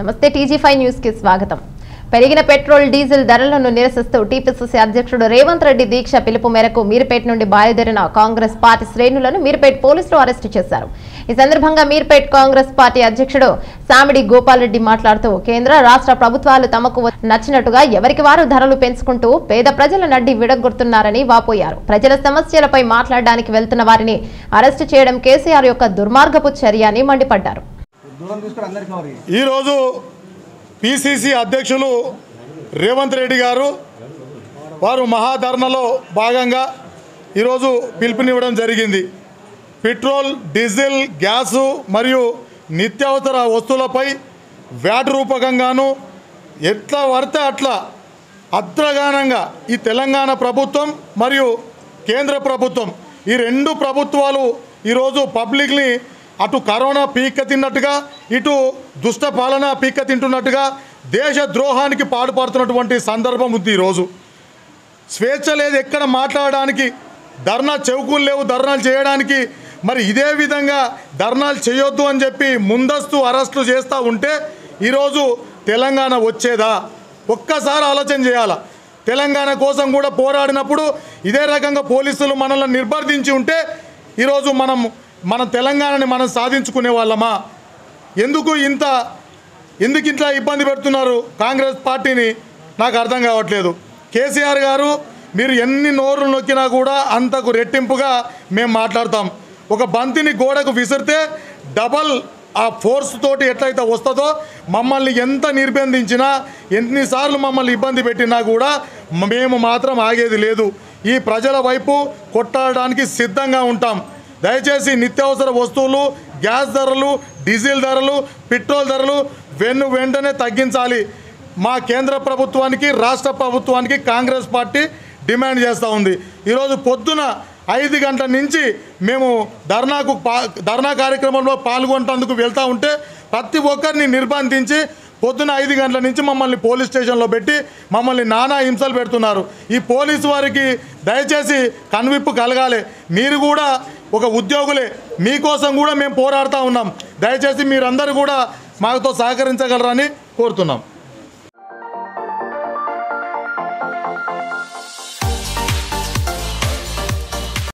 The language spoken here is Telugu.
నమస్తే టీజీ ఫైవ్ న్యూస్కి స్వాగతం. పెరిగిన పెట్రోల్ డీజిల్ ధరలను నిరసిస్తూ టీపీసీసీ అధ్యక్షుడు రేవంత్ రెడ్డి దీక్ష పిలుపు మేరకు మీర్పేట్ నుండి బయలుదేరిన కాంగ్రెస్ పార్టీ శ్రేణులను మీర్పేట్ పోలీసులు అరెస్టు చేశారు. ఈ సందర్భంగా మీర్పేట్ కాంగ్రెస్ పార్టీ అధ్యక్షుడు సామిడి గోపాలరెడ్డి మాట్లాడుతూ కేంద్ర రాష్ట్ర ప్రభుత్వాలు తమకు నచ్చినట్టుగా ఎవరికి వారు ధరలు పెంచుకుంటూ పేద ప్రజల నడ్డి విడగొడుతున్నారని వాపోయారు. ప్రజల సమస్యలపై మాట్లాడడానికి వెళ్తున్న వారిని అరెస్టు చేయడం కేసీఆర్ యొక్క దుర్మార్గపు చర్య అని మండిపడ్డారు. ఈరోజు పిసిసి అధ్యక్షులు రేవంత్ రెడ్డి గారు వారు మహాధర్నలో భాగంగా ఈరోజు పిలుపునివ్వడం జరిగింది. పెట్రోల్ డీజిల్ గ్యాసు మరియు నిత్యావసర వస్తువులపై వ్యాట్ రూపకంగాను ఎట్లా పడితే అట్లా అద్రగానంగా ఈ తెలంగాణ ప్రభుత్వం మరియు కేంద్ర ప్రభుత్వం ఈ రెండు ప్రభుత్వాలు ఈరోజు పబ్లిక్ని అటు కరోనా పీక్క తిన్నట్టుగా ఇటు దుష్ట పాలన పీక్క తింటున్నట్టుగా దేశ ద్రోహానికి పాడుపడుతున్నటువంటి సందర్భం ఉంది ఈరోజు. స్వేచ్ఛ లేదు ఎక్కడ మాట్లాడడానికి ధర్నా చెవుకులు లేవు ధర్నాలు చేయడానికి. మరి ఇదే విధంగా ధర్నాలు చేయొద్దు అని చెప్పి ముందస్తు అరెస్టులు చేస్తూ ఉంటే ఈరోజు తెలంగాణ వచ్చేదా? ఒక్కసారి ఆలోచన చేయాల? తెలంగాణ కోసం కూడా పోరాడినప్పుడు ఇదే రకంగా పోలీసులు మనల్ని నిర్బంధించి ఉంటే ఈరోజు మనం మన తెలంగాణని మనం సాధించుకునే వాళ్ళమా? ఎందుకు ఇంత ఎందుకు ఇంట్లో ఇబ్బంది పెడుతున్నారు కాంగ్రెస్ పార్టీని? నాకు అర్థం కావట్లేదు. కేసీఆర్ గారు మీరు ఎన్ని నోరులు నొక్కినా కూడా అంతకు రెట్టింపుగా మేము మాట్లాడతాం. ఒక బంతిని గోడకు విసిరితే డబల్ ఆ ఫోర్స్ తోటి ఎట్లయితే వస్తుందో మమ్మల్ని ఎంత నిర్బంధించినా ఎన్నిసార్లు మమ్మల్ని ఇబ్బంది పెట్టినా కూడా మేము మాత్రం ఆగేది లేదు. ఈ ప్రజల వైపు కొట్టాడడానికి సిద్ధంగా ఉంటాం. దయచేసి నిత్యావసర వస్తువులు గ్యాస్ ధరలు డీజిల్ ధరలు పెట్రోల్ ధరలు వెన్ను వెంటనే తగ్గించాలి. మా కేంద్ర ప్రభుత్వానికి రాష్ట్ర ప్రభుత్వానికి కాంగ్రెస్ పార్టీ డిమాండ్ చేస్తూ ఉంది. ఈరోజు పొద్దున ఐదు గంటల నుంచి మేము ధర్నాకు ధర్నా కార్యక్రమంలో పాల్గొంటందుకు వెళ్తూ ఉంటే ప్రతి ఒక్కరిని నిర్బంధించి పొద్దున ఐదు గంటల నుంచి మమ్మల్ని పోలీస్ స్టేషన్లో పెట్టి మమ్మల్ని నానా హింసలు పెడుతున్నారు. ఈ పోలీసు వారికి దయచేసి కనువిప్పు కలగాలి. మీరు కూడా ఒక ఉద్యోగులే. మీకోసం కూడా మేము పోరాడుతూ ఉన్నాం. దయచేసి మీరందరూ కూడా మాతో సహకరించగలరని కోరుతున్నాం.